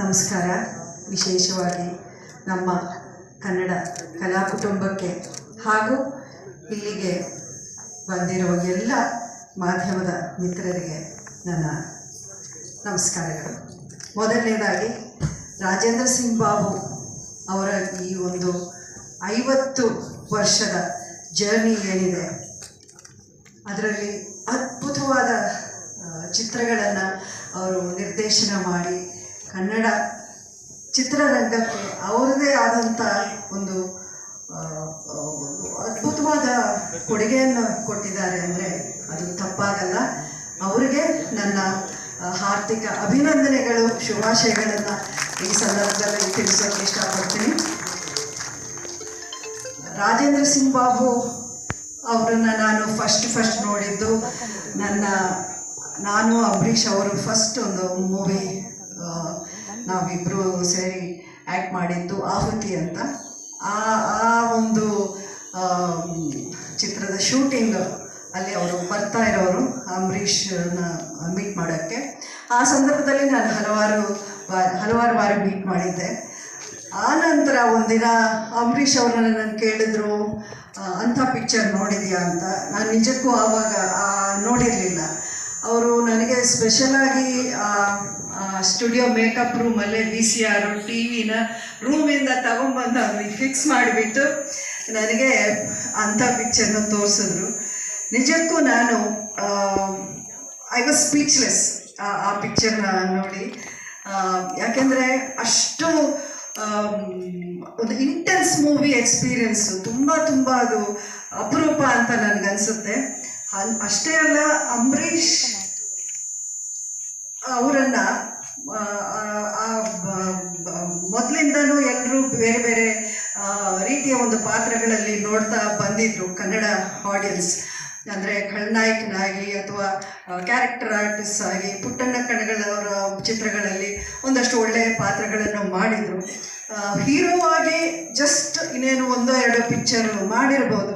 ನಮಸ್ಕಾರ. ವಿಶೇಷವಾಗಿ ನಮ್ಮ ಕನ್ನಡ ಕಲಾ ಕುಟುಂಬಕ್ಕೆ ಹಾಗೂ ಇಲ್ಲಿಗೆ ಬಂದಿರುವ ಎಲ್ಲ ಮಾಧ್ಯಮದ ಮಿತ್ರರಿಗೆ ನನ್ನ ನಮಸ್ಕಾರಗಳು. ಮೊದಲನೇದಾಗಿ, ರಾಜೇಂದ್ರ ಸಿಂಗ್ ಬಾಬು ಅವರ ಈ ಒಂದು ಐವತ್ತು ವರ್ಷದ ಜರ್ನಿ ಏನಿದೆ, ಅದರಲ್ಲಿ ಅದ್ಭುತವಾದ ಚಿತ್ರಗಳನ್ನು ಅವರು ನಿರ್ದೇಶನ ಮಾಡಿ ಕನ್ನಡ ಚಿತ್ರರಂಗಕ್ಕೆ ಅವರದೇ ಆದಂಥ ಒಂದು ಅದ್ಭುತವಾದ ಕೊಡುಗೆಯನ್ನು ಕೊಟ್ಟಿದ್ದಾರೆ ಅಂದರೆ ಅದು ತಪ್ಪಾಗಲ್ಲ. ಅವರಿಗೆ ನನ್ನ ಆರ್ಥಿಕ ಅಭಿನಂದನೆಗಳು, ಶುಭಾಶಯಗಳನ್ನು ಈ ಸಂದರ್ಭದಲ್ಲಿ ತಿಳಿಸೋಕೆ ಇಷ್ಟಪಡ್ತೀನಿ. ರಾಜೇಂದ್ರ ಸಿಂಗ್ ಬಾಬು ಅವರನ್ನು ನಾನು ಫಸ್ಟ್ ಫಸ್ಟ್ ನೋಡಿದ್ದು. ನನ್ನ, ನಾನು ಅಂಬರೀಷ್ ಅವರು ಫಸ್ಟ್ ಒಂದು ಮೂವಿ ನಾವಿಬ್ಬರು ಸೇರಿ ಆ್ಯಕ್ಟ್ ಮಾಡಿದ್ದು ಆಹುತಿ ಅಂತ. ಆ ಆ ಒಂದು ಚಿತ್ರದ ಶೂಟಿಂಗ್ ಅಲ್ಲಿ ಅವರು ಬರ್ತಾ ಇರೋರು ಅಂಬರೀಷ್ನ ಮೀಟ್ ಮಾಡೋಕ್ಕೆ. ಆ ಸಂದರ್ಭದಲ್ಲಿ ನಾನು ಹಲವಾರು ಹಲವಾರು ಬಾರಿ ಮೀಟ್ ಮಾಡಿದ್ದೆ. ಆ ನಂತರ ಒಂದಿನ ಅಂಬರೀಷ್ ಅವರನ್ನು ನಾನು ಕೇಳಿದ್ರು ಅಂಥ ಪಿಕ್ಚರ್ ನೋಡಿದ್ಯಾ ಅಂತ? ನಾನು ನಿಜಕ್ಕೂ ಆವಾಗ ನೋಡಿರಲಿಲ್ಲ. ಅವರು ನನಗೆ ಸ್ಪೆಷಲಾಗಿ ಸ್ಟುಡಿಯೋ ಮೇಕಪ್ ರೂಮಲ್ಲೇ ವಿ ಸಿ ಆರು ಟಿ ವಿನ ರೂಮಿಂದ ತಗೊಂಬಂದು ಅವ್ರಿಗೆ ಫಿಕ್ಸ್ ಮಾಡಿಬಿಟ್ಟು ನನಗೆ ಅಂಥ ಪಿಕ್ಚರ್ನ ತೋರಿಸಿದ್ರು. ನಿಜಕ್ಕೂ ನಾನು ಐ ವಾಸ್ ಸ್ಪೀಚ್ಲೆಸ್ ಆ ಪಿಕ್ಚರ್ನ ನೋಡಿ. ಯಾಕೆಂದರೆ ಅಷ್ಟು ಒಂದು ಇಂಟೆನ್ಸ್ ಮೂವಿ ಎಕ್ಸ್ಪೀರಿಯನ್ಸು ತುಂಬ ತುಂಬ ಅದು ಅಪರೂಪ ಅಂತ ನನಗನ್ಸುತ್ತೆ. ಅಲ್ಲಿ ಅಷ್ಟೇ ಅಲ್ಲ ಅಂಬರೀಷ್ ಅವರನ್ನು ಮೊದಲಿಂದನೂ ಎಲ್ಲರೂ ಬೇರೆ ಬೇರೆ ರೀತಿಯ ಒಂದು ಪಾತ್ರಗಳಲ್ಲಿ ನೋಡ್ತಾ ಬಂದಿದ್ರು ಕನ್ನಡ ಆಡಿಯನ್ಸ್ ಅಂದರೆ ಖಳನಾಯಕನಾಗಿ ಅಥವಾ ಕ್ಯಾರೆಕ್ಟರ್ ಆರ್ಟಿಸ್ಟ್ ಆಗಿ ಪುಟ್ಟಣ್ಣ ಕಣಗಳವರ ಚಿತ್ರಗಳಲ್ಲಿ ಒಂದಷ್ಟು ಒಳ್ಳೆಯ ಪಾತ್ರಗಳನ್ನು ಮಾಡಿದರು. ಹೀರೋ ಆಗಿ ಜಸ್ಟ್ ಇನ್ನೇನು ಒಂದೋ ಎರಡೋ ಪಿಕ್ಚರ್ ಮಾಡಿರ್ಬೋದು.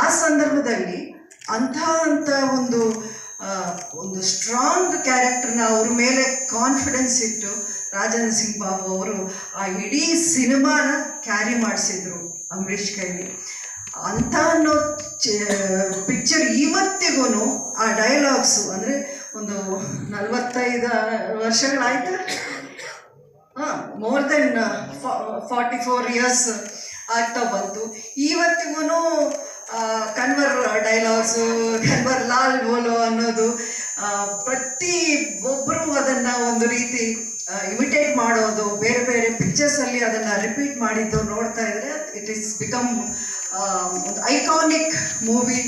ಆ ಸಂದರ್ಭದಲ್ಲಿ ಅಂಥ ಅಂಥ ಒಂದು ಒಂದು ಸ್ಟ್ರಾಂಗ್ ಕ್ಯಾರೆಕ್ಟರ್ನ ಅವ್ರ ಮೇಲೆ ಕಾನ್ಫಿಡೆನ್ಸ್ ಇಟ್ಟು ರಾಜೇಂದ್ರ ಸಿಂಗ್ ಬಾಬು ಅವರು ಆ ಇಡೀ ಸಿನಿಮಾನ ಕ್ಯಾರಿ ಮಾಡಿಸಿದ್ರು ಅಂಬರೀಷ್ ಕೈಲಿ. ಅಂತ ಅನ್ನೋ ಪಿಕ್ಚರ್ ಇವತ್ತಿಗೂ ಆ ಡೈಲಾಗ್ಸು ಅಂದರೆ ಒಂದು ನಲವತ್ತೈದು ವರ್ಷಗಳಾಯ್ತು? ಹಾಂ more than forty four years ಆಗ್ತಾ ಬಂತು. ಇವತ್ತಿಗೂ ಕನ್ವರ್ ಡೈಲಾಗ್ಸು ಕನ್ವರ್ ಲಾಲ್ ಬೋಲೋ ಅನ್ನೋದು ಪ್ರತಿ ಒಬ್ಬರು ಅದನ್ನು ಒಂದು ರೀತಿ ಇಮಿಟೇಟ್ ಮಾಡೋದು, ಬೇರೆ ಬೇರೆ ಪಿಕ್ಚರ್ಸಲ್ಲಿ ಅದನ್ನು ರಿಪೀಟ್ ಮಾಡಿದ್ದು ನೋಡ್ತಾ ಇದ್ರೆ ಇಟ್ ಈಸ್ ಬಿಕಮ್ ಒಂದು ಐಕಾನಿಕ್ ಮೂವಿ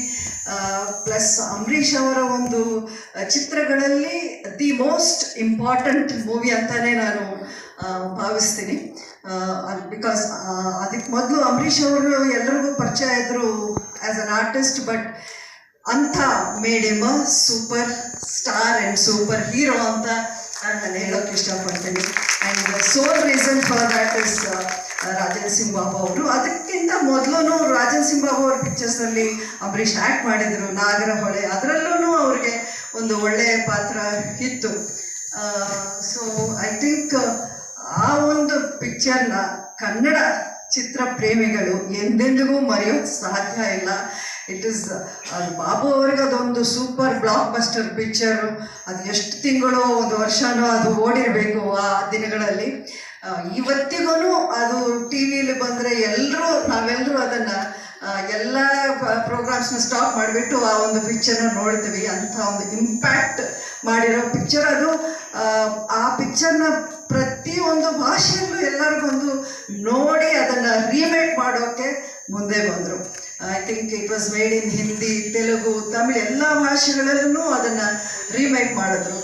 ಪ್ಲಸ್ ಅಂಬರೀಷ್ ಅವರ ಒಂದು ಚಿತ್ರಗಳಲ್ಲಿ ದಿ ಮೋಸ್ಟ್ ಇಂಪಾರ್ಟೆಂಟ್ ಮೂವಿ ಅಂತಾನೆ ನಾನು ಭಾವಿಸ್ತೀನಿ. ಬಿಕಾಸ್ ಅದಕ್ಕೆ ಮೊದಲು ಅಂಬರೀಷ್ ಅವರು ಎಲ್ಲರಿಗೂ ಪರಿಚಯ ಇದ್ದರು ಆ್ಯಸ್ ಅನ್ ಆರ್ಟಿಸ್ಟ್ ಬಟ್ ಅಂಥ made him super star and super hero ಅಂತ ನಾನು ಹೇಳೋಕ್ಕೆ ಇಷ್ಟಪಡ್ತೀನಿ. And sole reason for that is Rajendra Singh Babu ಅವರು. ಅದಕ್ಕಿಂತ ಮೊದಲು ರಾಜೇಂದ್ರ ಸಿಂಗ್ ಬಾಬು ಅವ್ರ ಪಿಕ್ಚರ್ಸ್ನಲ್ಲಿ ಅಂಬರೀಷ್ ಆ್ಯಕ್ಟ್ ಮಾಡಿದರು, ನಾಗರಹೊಳೆ ಅದರಲ್ಲೂ ಅವ್ರಿಗೆ ಒಂದು ಒಳ್ಳೆಯ ಪಾತ್ರ ಇತ್ತು. ಸೊ ಐ ಥಿಂಕ್ ಆ ಒಂದು ಪಿಕ್ಚರ್ನ ಕನ್ನಡ ಚಿತ್ರ ಪ್ರೇಮಿಗಳು ಎಂದೆಂದಿಗೂ ಮರೆಯೋದು ಸಾಧ್ಯ ಇಲ್ಲ. ಇಟ್ ಇಸ್ ಅದು ಬಾಬು ಅವ್ರಿಗೆ ಅದೊಂದು ಸೂಪರ್ ಬ್ಲಾಕ್ ಬಸ್ಟರ್ ಪಿಕ್ಚರು ಅದು ಎಷ್ಟು ತಿಂಗಳು ಒಂದು ವರ್ಷನೋ ಅದು ಓಡಿರಬೇಕು ಆ ದಿನಗಳಲ್ಲಿ. ಇವತ್ತಿಗೂ ಅದು ಟಿ ವಿಲಿ ಬಂದರೆ ಎಲ್ಲರೂ ನಾವೆಲ್ಲರೂ ಅದನ್ನು ಎಲ್ಲ ಪ್ರೋಗ್ರಾಮ್ಸ್ನ ಸ್ಟಾಪ್ ಮಾಡಿಬಿಟ್ಟು ಆ ಒಂದು ಪಿಕ್ಚರ್ನ ನೋಡ್ತೀವಿ. ಅಂಥ ಒಂದು ಇಂಪ್ಯಾಕ್ಟ್ ಮಾಡಿರೋ ಪಿಕ್ಚರ್ ಅದು. ಆ, ಪಿಕ್ಚರ್ನ ಪ್ರತಿಯೊಂದು ಭಾಷೆಯಲ್ಲೂ ಎಲ್ಲರೂ ಬಂದು ನೋಡಿ ಅದನ್ನು ರೀಮೇಕ್ ಮಾಡೋಕ್ಕೆ ಮುಂದೆ ಬಂದರು. I think it was made in Hindi Telugu Tamil ಎಲ್ಲ ಭಾಷೆಗಳಲ್ಲೂ ಅದನ್ನು ರೀಮೇಕ್ ಮಾಡಿದ್ರು.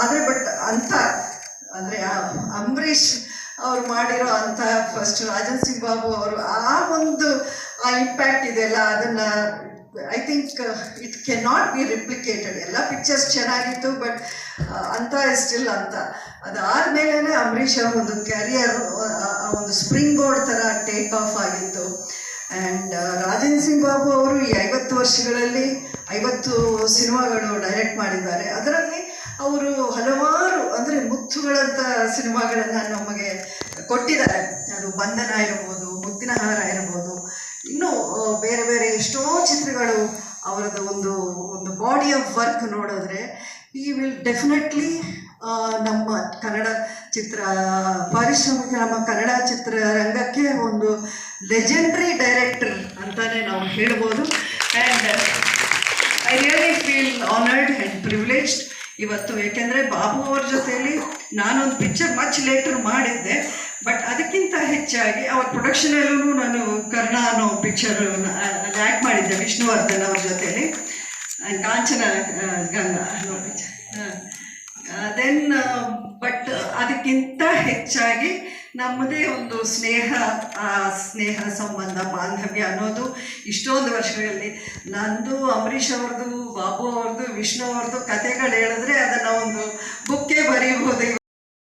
ಆದರೆ ಬಟ್ ಅಂಥ ಅಂದರೆ ಅಂಬರೀಷ್ ಅವ್ರು ಮಾಡಿರೋ ಅಂಥ ಫಸ್ಟ್ ರಾಜನ್ ಸಿಂಗ್ ಬಾಬು ಅವರು ಆ ಒಂದು, ಆ ಇಂಪ್ಯಾಕ್ಟ್ ಇದೆಯಲ್ಲ, ಅದನ್ನು I think it can not be replicated ಎಲ್ಲ ಪಿಕ್ಚರ್ಸ್ ಚೆನ್ನಾಗಿತ್ತು ಬಟ್ ಅಂತ ಸ್ಟಿಲ್ ಅಂತ. ಅದಾದಮೇಲೆ ಅಂಬರೀಷ್ ಅವ್ರ ಒಂದು ಕ್ಯಾರಿಯರ್ ಒಂದು ಸ್ಪ್ರಿಂಗ್ ಬೋರ್ಡ್ ಥರ ಟೇಕ್ ಆಫ್ ಆಗಿತ್ತು ಆ್ಯಂಡ್ ರಾಜೇಂದ್ರ ಸಿಂಗ್ ಬಾಬು ಅವರು ಈ ಐವತ್ತು ವರ್ಷಗಳಲ್ಲಿ ಐವತ್ತು ಸಿನಿಮಾಗಳು ಡೈರೆಕ್ಟ್ ಮಾಡಿದ್ದಾರೆ. ಅದರಲ್ಲಿ ಅವರು ಹಲವಾರು, ಅಂದರೆ ಮುತ್ತುಗಳಂಥ ಸಿನಿಮಾಗಳನ್ನು ನಮಗೆ ಕೊಟ್ಟಿದ್ದಾರೆ. ಅದು ಬಂಧನ ಇರ್ಬೋದು, ಮುತ್ತಿನ ಹಾರ ಇರ್ಬೋದು ಇನ್ನೂ ಆ, ಬೇರೆ ಬೇರೆ ಎಷ್ಟೋ ಚಿತ್ರಗಳು ಅವರದ್ದು ಒಂದು ಒಂದು ಬಾಡಿ ಆಫ್ ವರ್ಕ್ ನೋಡಿದ್ರೆ ಈ ವಿಲ್ ಡೆಫಿನೆಟ್ಲಿ ನಮ್ಮ ಕನ್ನಡ ಚಿತ್ರ, ಪಾರಿಶ್ರಮಿಕ ನಮ್ಮ ಕನ್ನಡ ಚಿತ್ರರಂಗಕ್ಕೆ ಒಂದು ಲೆಜೆಂಡ್ರಿ ಡೈರೆಕ್ಟರ್ ಅಂತಾನೆ ನಾವು ಹೇಳ್ಬೋದು. And I really feel honoured and privileged ಇವತ್ತು. ಏಕೆಂದರೆ ಬಾಬು ಅವ್ರ ಜೊತೆಯಲ್ಲಿ ನಾನೊಂದು ಪಿಕ್ಚರ್ ಮಚ್ ಲೇಟರ್ ಮಾಡಿದ್ದೆ. ಬಟ್ ಅದಕ್ಕಿಂತ ಹೆಚ್ಚಾಗಿ ಅವ್ರ ಪ್ರೊಡಕ್ಷನಲ್ಲೂ ನಾನು ಕರ್ಣ ಅನ್ನೋ ಪಿಕ್ಚರ್ ಆ್ಯಕ್ಟ್ ಮಾಡಿದ್ದೆ, ವಿಷ್ಣುವರ್ಧನ್ ಅವ್ರ ಜೊತೆಯಲ್ಲಿ ಕಾಂಚನ ಗಂಗಾ ಅನ್ನೋ ಪಿಕ್ಚರ್ ದೆನ್ ಹೆಚ್ಚಾಗಿ ನಮ್ಮದೇ ಒಂದು ಸ್ನೇಹ ಸ್ನೇಹ ಸಂಬಂಧ, ಬಾಂಧವ್ಯ ಅನ್ನೋದು ಇಷ್ಟೊಂದು ವರ್ಷಗಳಲ್ಲಿ. ನಂದು, ಅಂಬರೀಷ್ ಅವ್ರದ್ದು, ಬಾಬು ಅವ್ರದ್ದು, ವಿಷ್ಣು ಅವ್ರದ್ದು ಕತೆಗಳು ಹೇಳಿದ್ರೆ ಅದನ್ನು ಒಂದು ಬುಕ್ಕೆ ಬರೀಬೋದು